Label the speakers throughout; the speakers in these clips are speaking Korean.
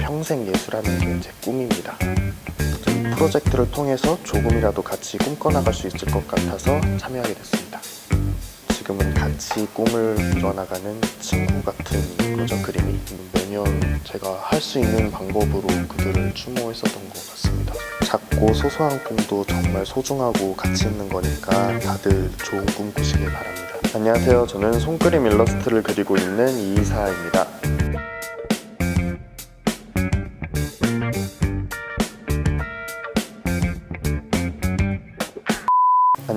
Speaker 1: 평생 예술하는 게 제 꿈입니다. 이 프로젝트를 통해서 조금이라도 같이 꿈꿔나갈 수 있을 것 같아서 참여하게 됐습니다. 지금은 같이 꿈을 이뤄나가는 친구 같은 거죠 그림이. 매년 제가 할 수 있는 방법으로 그들을 추모했었던 것 같습니다. 작고 소소한 꿈도 정말 소중하고 가치 있는 거니까 다들 좋은 꿈 꾸시길 바랍니다. 안녕하세요. 저는 손그림 일러스트를 그리고 있는 이이사입니다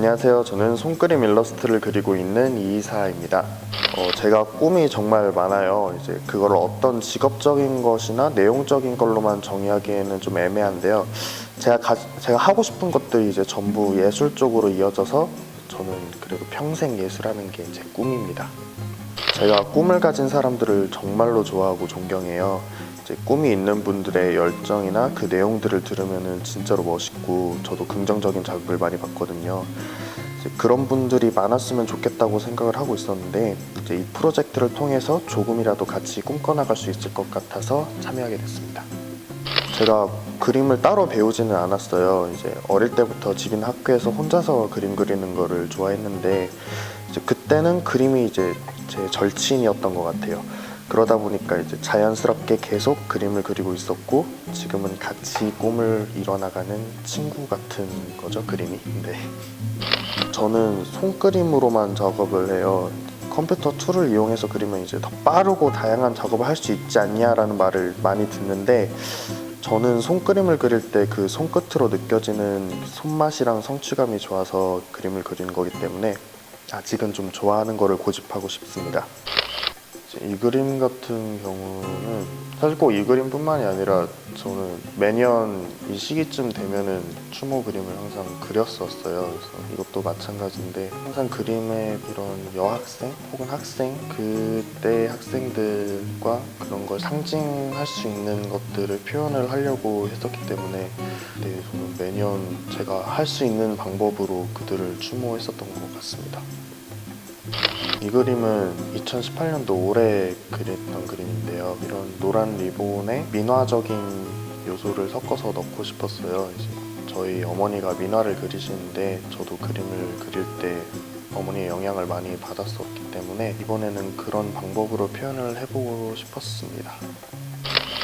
Speaker 1: 안녕하세요. 저는 손그림 일러스트를 그리고 있는 이이사입니다. 어, 제가 꿈이 정말 많아요. 이제 그걸 어떤 직업적인 것이나 내용적인 걸로만 정의하기에는 좀 애매한데요. 제가 가, 제가 하고 싶은 것들이 이제 전부 예술 쪽으로 이어져서 저는 그래도 평생 예술하는 게 제 꿈입니다. 제가 꿈을 가진 사람들을 정말로 좋아하고 존경해요. 꿈이 있는 분들의 열정이나 그 내용들을 들으면은 진짜로 멋있고 저도 긍정적인 자극을 많이 받거든요. 그런 분들이 많았으면 좋겠다고 생각을 하고 있었는데 이제 이 프로젝트를 통해서 조금이라도 같이 꿈꿔나갈 수 있을 것 같아서 참여하게 됐습니다. 제가 그림을 따로 배우지는 않았어요. 이제 어릴 때부터 집인 학교에서 혼자서 그림 그리는 거를 좋아했는데 그때는 그림이 이제 제 절친이었던 것 같아요. 그러다 보니까 이제 자연스럽게 계속 그림을 그리고 있었고 지금은 같이 꿈을 이뤄나가는 친구 같은 거죠 그림이. 네. 저는 손그림으로만 작업을 해요. 컴퓨터 툴을 이용해서 그리면 이제 더 빠르고 다양한 작업을 할 수 있지 않냐라는 말을 많이 듣는데 저는 손그림을 그릴 때 그 손끝으로 느껴지는 손맛이랑 성취감이 좋아서 그림을 그리는 거기 때문에 아직은 좀 좋아하는 거를 고집하고 싶습니다. 이 그림 같은 경우는 사실 꼭 이 그림뿐만이 아니라 저는 매년 이 시기쯤 되면은 추모 그림을 항상 그렸었어요. 그래서 이것도 마찬가지인데 항상 그림에 이런 여학생 혹은 학생 그때 학생들과 그런 걸 상징할 수 있는 것들을 표현을 하려고 했었기 때문에 네, 저는 매년 제가 할 수 있는 방법으로 그들을 추모했었던 것 같습니다. 이 그림은 2018년도 올해 그렸던 그림인데요. 이런 노란 리본에 민화적인 요소를 섞어서 넣고 싶었어요. 저희 어머니가 민화를 그리시는데 저도 그림을 그릴 때 어머니의 영향을 많이 받았었기 때문에 이번에는 그런 방법으로 표현을 해보고 싶었습니다.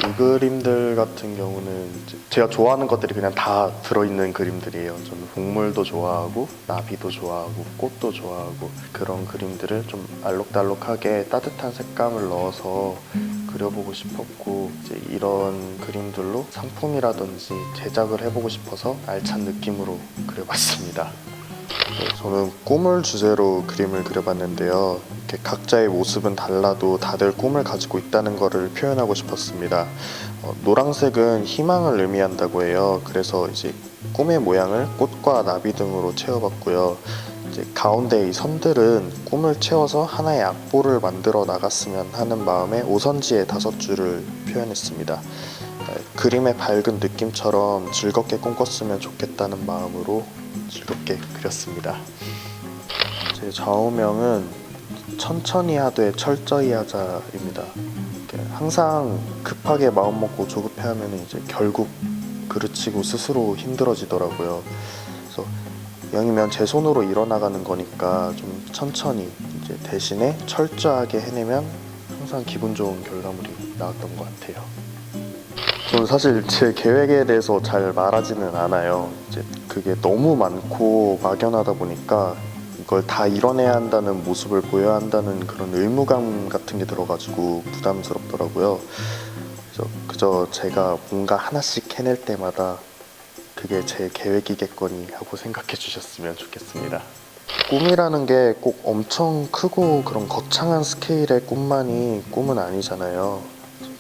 Speaker 1: 이 그림들 같은 경우는 제가 좋아하는 것들이 그냥 다 들어있는 그림들이에요. 저는 동물도 좋아하고 나비도 좋아하고 꽃도 좋아하고 그런 그림들을 좀 알록달록하게 따뜻한 색감을 넣어서 그려보고 싶었고 이제 이런 그림들로 상품이라든지 제작을 해보고 싶어서 알찬 느낌으로 그려봤습니다. 네, 저는 꿈을 주제로 그림을 그려봤는데요. 이렇게 각자의 모습은 달라도 다들 꿈을 가지고 있다는 것을 표현하고 싶었습니다. 어, 노란색은 희망을 의미한다고 해요. 그래서 이제 꿈의 모양을 꽃과 나비 등으로 채워봤고요. 이제 가운데 이 선들은 꿈을 채워서 하나의 악보를 만들어 나갔으면 하는 마음에 오선지에 다섯 줄을 표현했습니다. 네, 그림의 밝은 느낌처럼 즐겁게 꿈꿨으면 좋겠다는 마음으로 즐겁게 그렸습니다. 제 좌우명은 천천히 하되 철저히 하자입니다. 항상 급하게 마음 먹고 조급해 하면 이제 결국 그르치고 스스로 힘들어지더라고요. 그래서 영이면 제 손으로 일어나가는 거니까 좀 천천히 이제 대신에 철저하게 해내면 항상 기분 좋은 결과물이 나왔던 것 같아요. 저는 사실 제 계획에 대해서 잘 말하지는 않아요. 이제 그게 너무 많고 막연하다 보니까 이걸 다 이뤄내야 한다는 모습을 보여야 한다는 그런 의무감 같은 게 들어가지고 부담스럽더라고요. 그래서 그저 제가 뭔가 하나씩 해낼 때마다 그게 제 계획이겠거니 하고 생각해 주셨으면 좋겠습니다. 꿈이라는 게 꼭 엄청 크고 그런 거창한 스케일의 꿈만이 꿈은 아니잖아요.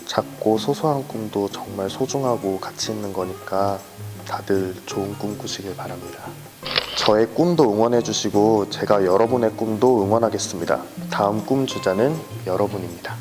Speaker 1: 작고 소소한 꿈도 정말 소중하고 가치 있는 거니까 다들 좋은 꿈 꾸시길 바랍니다. 저의 꿈도 응원해 주시고 제가 여러분의 꿈도 응원하겠습니다. 다음 꿈 주자는 여러분입니다.